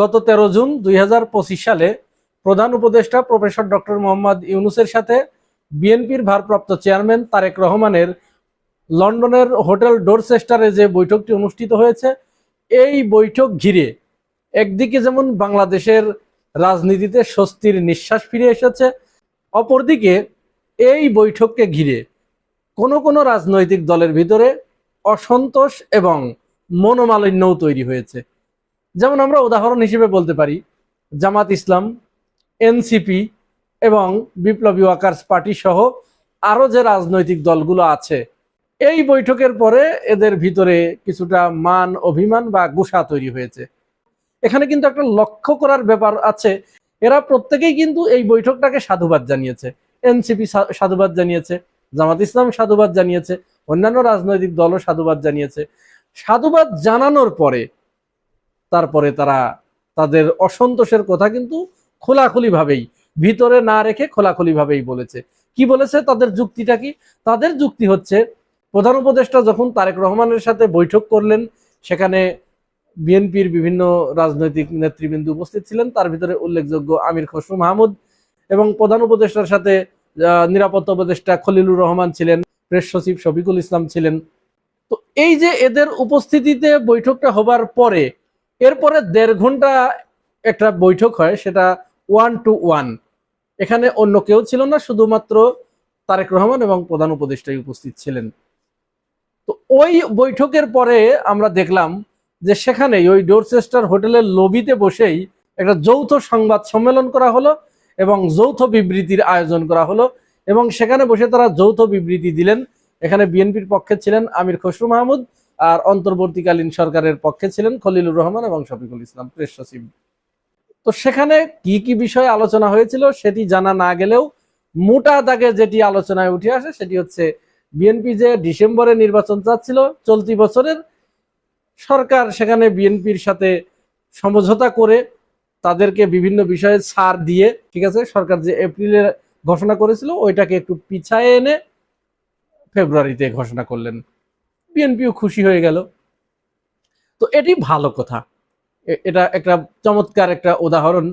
গত তেরো জুন দুই হাজার পঁচিশ সালে প্রধান উপদেষ্টা প্রফেসর ডক্টর মোহাম্মদ ইউনুসের সাথে বিএনপির ভারপ্রাপ্ত চেয়ারম্যান তারেক রহমানের লন্ডনের হোটেল ডোরচেস্টারে যে বৈঠকটি অনুষ্ঠিত হয়েছে, এই বৈঠক ঘিরে একদিকে যেমন বাংলাদেশের রাজনীতিতে স্বস্তির নিঃশ্বাস ফিরে এসেছে, অপরদিকে এই বৈঠককে ঘিরে কোনো কোনো রাজনৈতিক দলের ভিতরে অসন্তোষ এবং মনোমালিন্যও তৈরি হয়েছে। যেমন আমরা উদাহরণ হিসেবে বলতে পারি, জামাত ইসলাম, এনসিপি এবং বিপ্লবী ওয়াকার্স পার্টি সহ আরও যে রাজনৈতিক দলগুলো আছে, এই বৈঠকের পরে এদের ভিতরে কিছুটা মান, অভিমান বা গুসা তৈরি হয়েছে। এখানে কিন্তু একটা লক্ষ্য করার ব্যাপার আছে, এরা প্রত্যেকেই কিন্তু এই বৈঠকটাকে সাধুবাদ জানিয়েছে। এনসিপি সাধুবাদ জানিয়েছে, জামাত ইসলাম সাধুবাদ জানিয়েছে, অন্যান্য রাজনৈতিক দলও সাধুবাদ জানিয়েছে। সাধুবাদ জানানোর পরে তারপরে তারা তাদের অসন্তোষের কথা কিন্তু খোলাখুলি ভাবেই ভিতরে না রেখে খোলাখুলি ভাবেই বলেছে। কি বলেছে? তাদের যুক্তিটা কি? তাদের যুক্তি হচ্ছে, প্রধান উপদেষ্টা যখন তারেক রহমানের সাথে বৈঠক করলেন, সেখানে বিএনপির বিভিন্ন রাজনৈতিক নেতৃবৃন্দ উপস্থিত ছিলেন, তার ভিতরে উল্লেখযোগ্য আমির খসরু মাহমুদ এবং প্রধান উপদেষ্টার সাথে নিরাপত্তা উপদেষ্টা খলিলুর রহমান ছিলেন, প্রেস সচিব শফিকুল ইসলাম ছিলেন। তো এই যে এদের উপস্থিতিতে বৈঠকটা হবার পরে এরপরে দেড় ঘণ্টা একটা বৈঠক হয়, সেটা ওয়ান টু ওয়ান এখানে অন্য কেউ ছিল না, শুধুমাত্র তারেক রহমান এবং প্রধান উপদেষ্টাই উপস্থিত ছিলেন। তো ওই বৈঠকের পরে আমরা দেখলাম যে সেখানে ওই ডোরচেস্টার হোটেলের লবিতে বসেই একটা যৌথ সংবাদ সম্মেলন করা হলো এবং যৌথ বিবৃতির আয়োজন করা হলো এবং সেখানে বসে তারা যৌথ বিবৃতি দিলেন। এখানে বিএনপির পক্ষে ছিলেন আমির খসরু মাহমুদ আর অন্তর্বর্তীকালীন সরকারের পক্ষে ছিলেন খলিলুর রহমান এবং শফিকুল ইসলাম, প্রেস সচিব। তো সেখানে কি কি বিষয়ে আলোচনা হয়েছিল সেটি জানা না গেলেও মোটা দাগে যেটি আলোচনায় উঠে আসে সেটি হচ্ছে বিএনপি যে ডিসেম্বরে নির্বাচন চাচ্ছিল, চলতি বছরের সরকার সেখানে বিএনপির সাথে সমঝোতা করে তাদেরকে বিভিন্ন বিষয়ে ছাড় দিয়ে, ঠিক আছে, সরকার যে এপ্রিলে ঘোষণা করেছিল ওইটাকে একটু পিছায় এনে ফেব্রুয়ারিতে ঘোষণা করলেন। বিএনপিও খুশি হয়ে গেল। তো এটি ভালো কথা। এটা একটা চমৎকার একটা উদাহরণ।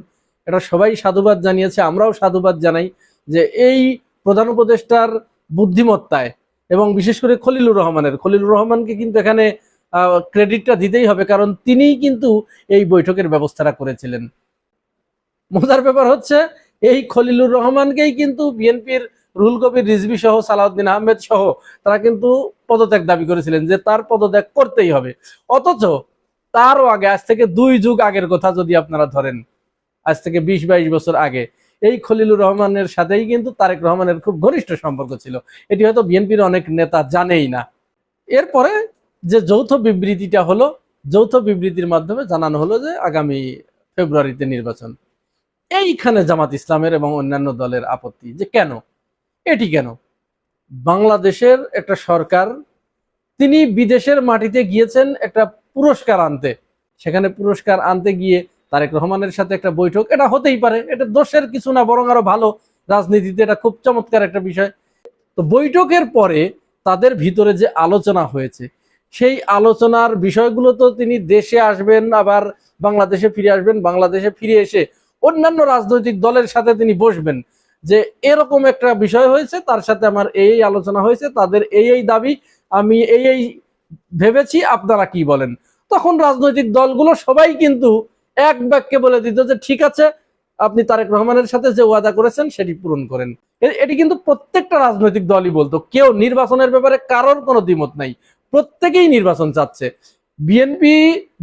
এটা সবাই সাধুবাদ জানিয়েছে, আমরাও সাধুবাদ জানাই যে এই প্রধান উপদেষ্টার বুদ্ধিমত্তায় এবং বিশেষ করে খলিলুর রহমানের, খলিলুর রহমানকে কিন্তু এখানে ক্রেডিটটা দিতেই হবে কারণ তিনিই কিন্তু এই বৈঠকের ব্যবস্থাটা করেছিলেন। মজার ব্যাপার হচ্ছে, এই খলিলুর রহমানকেই কিন্তু বিএনপির রুল কবির, রিজভি সহ, সালাউদ্দিন আহমেদ সহ, তারা কিন্তু পদত্যাগ দাবি করেছিলেন যে তার পদত্যাগ করতেই হবে। অথচ তারও আগে, আজ থেকে দুই যুগ আগের কথা যদি আপনারা ধরেন, আজ থেকে বিশ বাইশ বছর আগে, এই খলিলুর রহমানের সাথেই কিন্তু তারেক রহমানের খুব ঘনিষ্ঠ সম্পর্ক ছিল। এটি হয়তো বিএনপির অনেক নেতা জানেই না। এরপরে যে যৌথ বিবৃতিটা হলো, যৌথ বিবৃতির মাধ্যমে জানানো হলো যে আগামী ফেব্রুয়ারিতে নির্বাচন। এইখানে জামাত ইসলামের এবং অন্যান্য দলের আপত্তি যে কেন? এটি কেন? বাংলাদেশের একটা সরকার, তিনি বিদেশের মাটিতে গিয়েছেন একটা পুরস্কার আনতে। সেখানে পুরস্কার আনতে গিয়ে তারেক রহমানের সাথে একটা বৈঠক, এটা হতেই পারে, এটা দোষের কিছু না, বরং আরও ভালো। রাজনীতিতে এটা খুব চমৎকার একটা বিষয়। তো বৈঠকের পরে তাদের ভিতরে যে আলোচনা হয়েছে, সেই আলোচনার বিষয়গুলো তো তিনি দেশে আসবেন, আবার বাংলাদেশে ফিরে আসবেন, বাংলাদেশে ফিরে এসে অন্যান্য রাজনৈতিক দলের সাথে তিনি বসবেন। যে এরকম একটা বিষয় হয়েছে, তার সাথে আমার এই আলোচনা হয়েছে, তাদের এই এই দাবি আমি এই এই ভেবেছি, আপনারা কি বলেন? তখন রাজনৈতিক দলগুলো সবাই কিন্তু এক বাক্যে বলে দিত যে, ঠিক আছে, আপনি তারেক রহমানের সাথে যে ওয়াদা করেছেন, সেটি পূরণ করেন। এটি কিন্তু প্রত্যেকটা রাজনৈতিক দলই বলতো। কেউ নির্বাচনের ব্যাপারে কারোর কোনো দ্বিমত নাই। প্রত্যেকেই নির্বাচন চাচ্ছে। বিএনপি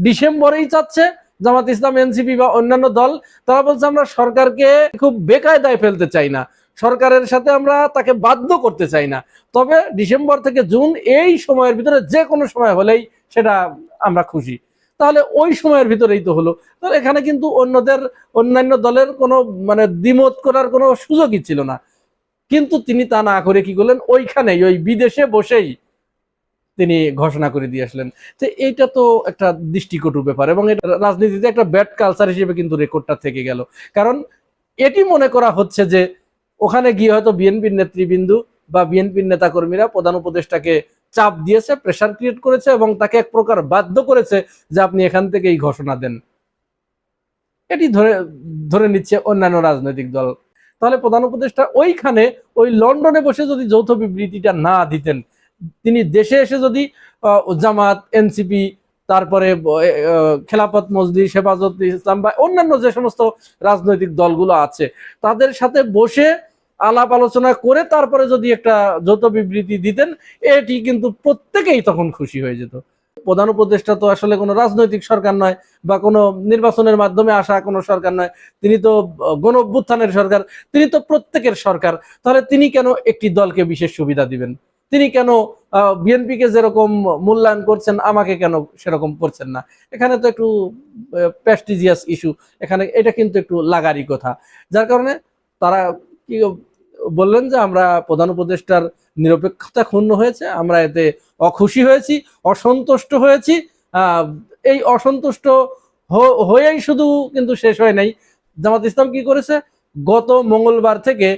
ডিসেম্বরেই চাচ্ছে জামাত ইসলাম, এনসিপি বা অন্যান্য দল, তারা বলছে আমরা সরকারকে খুব বেকায়দায় ফেলতে চাই না। সরকারের সাথে আমরা তাকে বাধ্য করতে চাই না। তবে ডিসেম্বর থেকে জুন এই সময়ের ভিতরে যে কোনো সময় হলেই সেটা আমরা খুশি। তাহলে ওই সময়ের ভিতরেই তো হলো। তাহলে এখানে কিন্তু অন্যদের, অন্যান্য দলের কোনো মানে দ্বিমত করার কোনো সুযোগই ছিল না। কিন্তু তিনি তা না করে কি করলেন? ওইখানেই, ওই বিদেশে বসেই তিনি ঘোষণা করে দিয়ে আসলেন। তো এইটা তো একটা দৃষ্টিকটু ব্যাপার এবং এটা রাজনীতিতে একটা ব্যাড কালচার হিসেবে কিন্তু রেকর্ডটা থেকে গেল। কারণ এটি মনে করা হচ্ছে যে ওখানে গিয়ে হয়তো বিএনপির নেতৃবৃন্দু বা বিএনপির নেতাকর্মীরা প্রধান উপদেষ্টাকে চাপ দিয়েছে প্রেশার ক্রিয়েট করেছে এবং তাকে এক প্রকার বাধ্য করেছে যে আপনি এখান থেকে এই ঘোষণা দেন। এটি ধরে ধরে নিচ্ছে অন্যান্য রাজনৈতিক দল। তাহলে প্রধান উপদেষ্টা ওইখানে ওই লন্ডনে বসে যদি যৌথ বিবৃতিটা না দিতেন তিনি দেশে এসে যদি জামাত এনসিপি তারপরে আহ, খেলাফত মজলিস হেফাজত ইসলাম বা অন্যান্য যে সমস্ত রাজনৈতিক দলগুলো আছে তাদের সাথে বসে আলাপ আলোচনা করে তারপরে যদি একটা যৌথ বিবৃতি দিতেন এটি কিন্তু প্রত্যেকেই তখন খুশি হয়ে যেত। প্রধান উপদেষ্টা তো আসলে কোনো রাজনৈতিক সরকার নয় বা কোনো নির্বাচনের মাধ্যমে আসা কোনো সরকার নয় তিনি তো আহ, গণ অভ্যুত্থানের সরকার তিনি তো প্রত্যেকের সরকার তাহলে তিনি কেন একটি দলকে বিশেষ সুবিধা দিবেন? তিনি কেন বিএনপিকে যেরকম মূল্যায়ন করছেন, আমাকে কেন সেরকম করছেন না? এখানে তো একটু প্রেস্টিজিয়াস ইস্যু এখানে এটা কিন্তু একটু লাগারই কথা। যার কারণে তারা কি বললেন যে, আমরা প্রধান উপদেষ্টার নিরপেক্ষতা ক্ষুণ্ণ হয়েছে, আমরা এতে অখুশি হয়েছি, অসন্তুষ্ট হয়েছি। এই অসন্তুষ্ট হয়েই শুধু কিন্তু শেষ হয় নাই। জামাত ইসলাম কি করেছে? গত মঙ্গলবার থেকে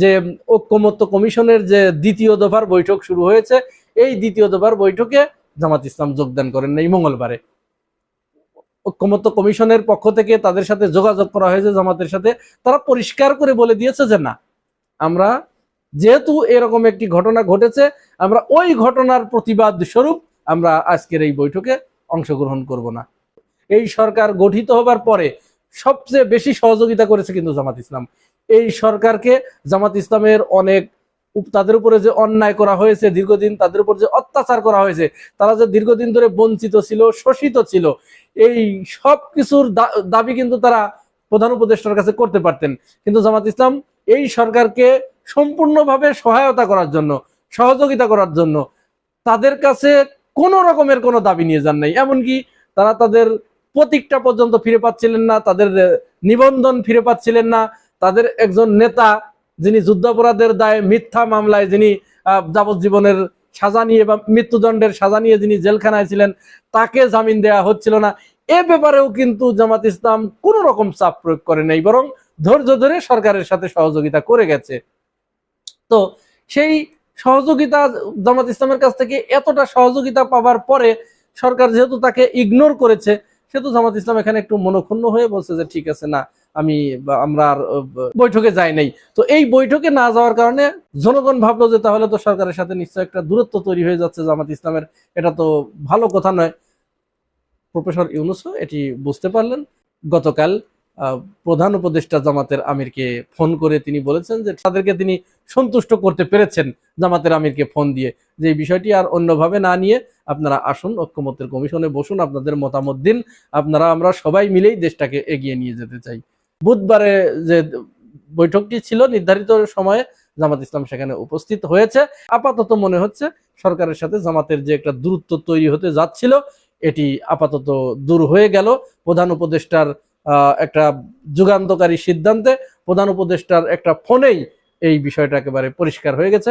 যে ঐক্যমত্য কমিশনের যে দ্বিতীয় দফার বৈঠক শুরু হয়েছে, এই দ্বিতীয় দফার বৈঠকে জামাত ইসলাম যোগদান করেন এই মঙ্গলবারে। ঐক্যমত্য কমিশনের পক্ষ থেকে তাদের সাথে যোগাযোগ করা হয়েছে জামাতের সাথে। তারা পরিষ্কার করে বলে দিয়েছে যে না, আমরা যেহেতু এরকম একটি ঘটনা ঘটেছে, আমরা ওই ঘটনার প্রতিবাদ স্বরূপ আমরা আজকের এই বৈঠকে অংশগ্রহণ করব না। এই সরকার গঠিত হবার পরে সবচেয়ে বেশি সহযোগিতা করেছে কিন্তু জামাত ইসলাম। এই সরকারকে জামাত ইসলামের অনেক তাদের উপরে যে অন্যায় করা হয়েছে, দীর্ঘদিন তাদের উপর যে অত্যাচার করা হয়েছে, তারা যে দীর্ঘদিন ধরে বঞ্চিত ছিল, শোষিত ছিল, এই সব কিছুর দাবি কিন্তু তারা প্রধান উপদেষ্টার কাছে করতে পারতেন। কিন্তু জামাত ইসলাম এই সরকারকে সম্পূর্ণভাবে সহায়তা করার জন্য, সহযোগিতা করার জন্য তাদের কাছে কোনো রকমের কোনো দাবি নিয়ে যান নাই। এমনকি তারা তাদের প্রতীকটা পর্যন্ত ফিরে পাচ্ছিলেন না, তাদের নিবন্ধন ফিরে পাচ্ছিলেন না। তাদের একজন নেতা যিনি যুদ্ধাপরাধের দায়ে মিথ্যা মামলায় যিনি যাবজ্জীবনের সাজা নিয়ে বা মৃত্যুদণ্ডের সাজা নিয়ে যিনি জেলখানায় ছিলেন, তাকে জামিন দেয়া হচ্ছিল না। এ ব্যাপারেও কিন্তু জামাত ইসলাম কোনো রকম চাপ প্রয়োগ করে নাই, বরং ধৈর্য ধরে সরকারের সাথে সহযোগিতা করে গেছে। তো সেই সহযোগিতা জামাত ইসলামের কাছ থেকে এতটা সহযোগিতা পাওয়ার পরে সরকার যেহেতু তাকে ইগনোর করেছে সেহেতু জামাত ইসলাম এখানে একটু মনক্ষুণ্ণ হয়ে বলছে যে ঠিক আছে, না, আমি আমরা আর বৈঠকে যাই নাই। তো এই বৈঠকে না যাওয়ার কারণে জনগণ ভাবলো যে তাহলে তো সরকারের সাথে নিশ্চয় একটা দূরত্ব তৈরি হয়ে যাচ্ছে জামাত ইসলামের। এটা তো ভালো কথা নয়। প্রফেসর ইউনুসও এটি বুঝতে পারলেন। গতকাল প্রধান উপদেষ্টা জামাতের আমিরকে ফোন করে তিনি বলেছেন যে তাদেরকে তিনি সন্তুষ্ট করতে পেরেছেন জামাতের আমিরকে ফোন দিয়ে। যে বিষয়টি আর অন্যভাবে না নিয়ে আপনারা আসুন, ঐক্যমত্যের কমিশনে বসুন, আপনাদের মতামত দিন। আপনারা, আমরা সবাই মিলেই দেশটাকে এগিয়ে নিয়ে যেতে চাই। বুধবারে যে বৈঠকটি ছিল, নির্ধারিত সময়ে জামাত ইসলাম সেখানে উপস্থিত হয়েছে। আপাতত মনে হচ্ছে সরকারের সাথে জামাতের যে একটা দূরত্ব তৈরি হতে যাচ্ছিল, এটি আপাতত দূর হয়ে গেল। প্রধান উপদেষ্টার একটা যুগান্তকারী সিদ্ধান্তে, প্রধান উপদেষ্টার একটা ফোনেই এই বিষয়টা একেবারে পরিষ্কার হয়ে গেছে।